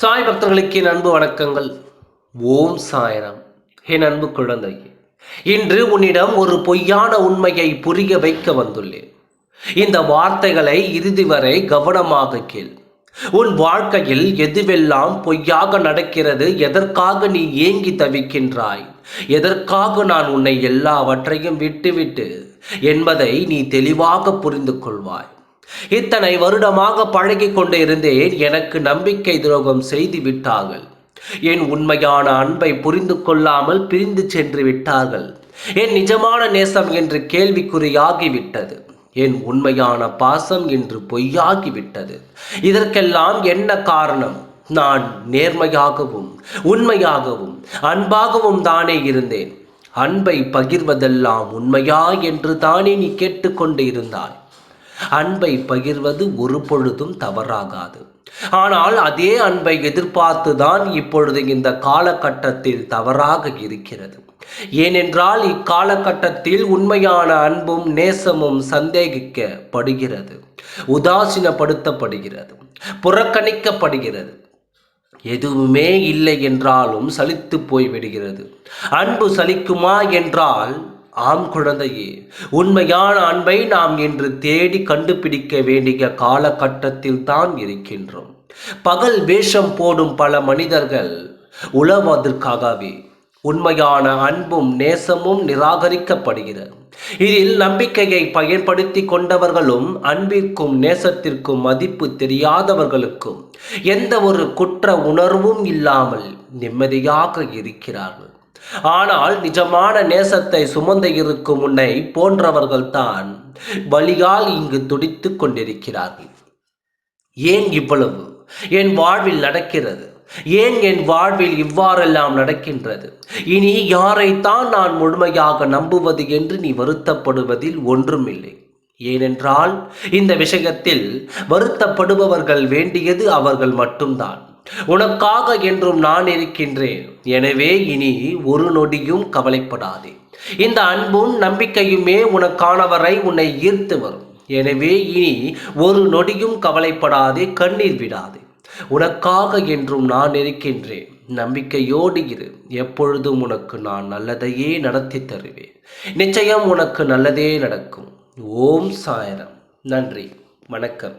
சாய் பக்தர்களுக்கு என் அன்பு வணக்கங்கள். ஓம் சாயரம். என் அன்பு குழந்தை இன்று உன்னிடம் ஒரு பொய்யான உண்மையை புரிய வைக்க வந்துள்ளேன். இந்த வார்த்தைகளை இறுதி வரை கவனமாக கேள். உன் வாழ்க்கையில் எதுவெல்லாம் பொய்யாக நடக்கிறது எதற்காக நீ ஏங்கி தவிக்கின்றாய் எதற்காக நான் உன்னை எல்லாவற்றையும் விட்டுவிட்டு என்பதை நீ தெளிவாக புரிந்து கொள்வாய். இத்தனை வருடமாக பழகிக் கொண்டிருந்தேன் எனக்கு நம்பிக்கை துரோகம் செய்து விட்டார்கள். என் உண்மையான அன்பை புரிந்து கொள்ளாமல் பிரிந்து சென்று விட்டார்கள். என் நிஜமான நேசம் என்று கேள்விக்குறியாகிவிட்டது. என் உண்மையான பாசம் என்று பொய்யாகிவிட்டது. இதற்கெல்லாம் என்ன காரணம்? நான் நேர்மையாகவும் உண்மையாகவும் அன்பாகவும் தானே இருந்தேன். அன்பை பகிர்வதெல்லாம் உண்மையா என்று தானே நீ கேட்டுக்கொண்டு இருந்தாய்? அன்பை பகிர்வது ஒரு பொழுதும் தவறாகாது. ஆனால் அதே அன்பை எதிர்பார்த்துதான் இப்பொழுது இந்த காலகட்டத்தில் தவறாக இருக்கிறது. ஏனென்றால் இக்காலகட்டத்தில் உண்மையான அன்பும் நேசமும் சந்தேகிக்கப்படுகிறது. உதாசீனப்படுத்தப்படுகிறது. புறக்கணிக்கப்படுகிறது. எதுவுமே இல்லை என்றாலும் சலித்து போய்விடுகிறது. அன்பு சலிக்குமா என்றால் ஆம் குழந்தையே உண்மையான அன்பை நாம் இன்று தேடி கண்டுபிடிக்க வேண்டிய காலகட்டத்தில் தான் இருக்கின்றோம். பகல் வேஷம் போடும் பல மனிதர்கள் உழவதற்காகவே உண்மையான அன்பும் நேசமும் நிராகரிக்கப்படுகிறது. இதில் நம்பிக்கையை பயன்படுத்தி கொண்டவர்களும் அன்பிற்கும் நேசத்திற்கும் மதிப்பு தெரியாதவர்களுக்கும் எந்த ஒரு குற்ற உணர்வும் இல்லாமல் நிம்மதியாக இருக்கிறார்கள். ஆனால் நிஜமான நேசத்தை சுமந்து இருக்கும் உன்னை போன்றவர்கள்தான் வழியால் இங்கு துடித்துக் கொண்டிருக்கிறார்கள். ஏன் இவ்வளவு? என் வாழ்வில் நடக்கிறது. ஏன் என் வாழ்வில் இவ்வாறெல்லாம் நடக்கின்றது? இனி யாரைத்தான் நான் முழுமையாக நம்புவது என்று நீ வருத்தப்படுவதில் ஒன்றுமில்லை. ஏனென்றால் இந்த விஷயத்தில் வருத்தப்படுபவர்கள் வேண்டியது அவர்கள் மட்டும்தான். உனக்காக என்றும் நான் இருக்கின்றேன். எனவே இனி ஒரு நொடியும் கவலைப்படாதே. இந்த அன்பும் நம்பிக்கையுமே உனக்கானவரை உன்னை ஈர்த்து வரும். எனவே இனி ஒரு நொடியும் கவலைப்படாதே கண்ணீர் விடாதே. உனக்காக என்றும் நான் இருக்கின்றேன். நம்பிக்கையோடு இரு. எப்பொழுதும் உனக்கு நான் நல்லதையே நடத்தி தருவேன். நிச்சயம் உனக்கு நல்லதே நடக்கும். ஓம் சாயரம். நன்றி. வணக்கம்.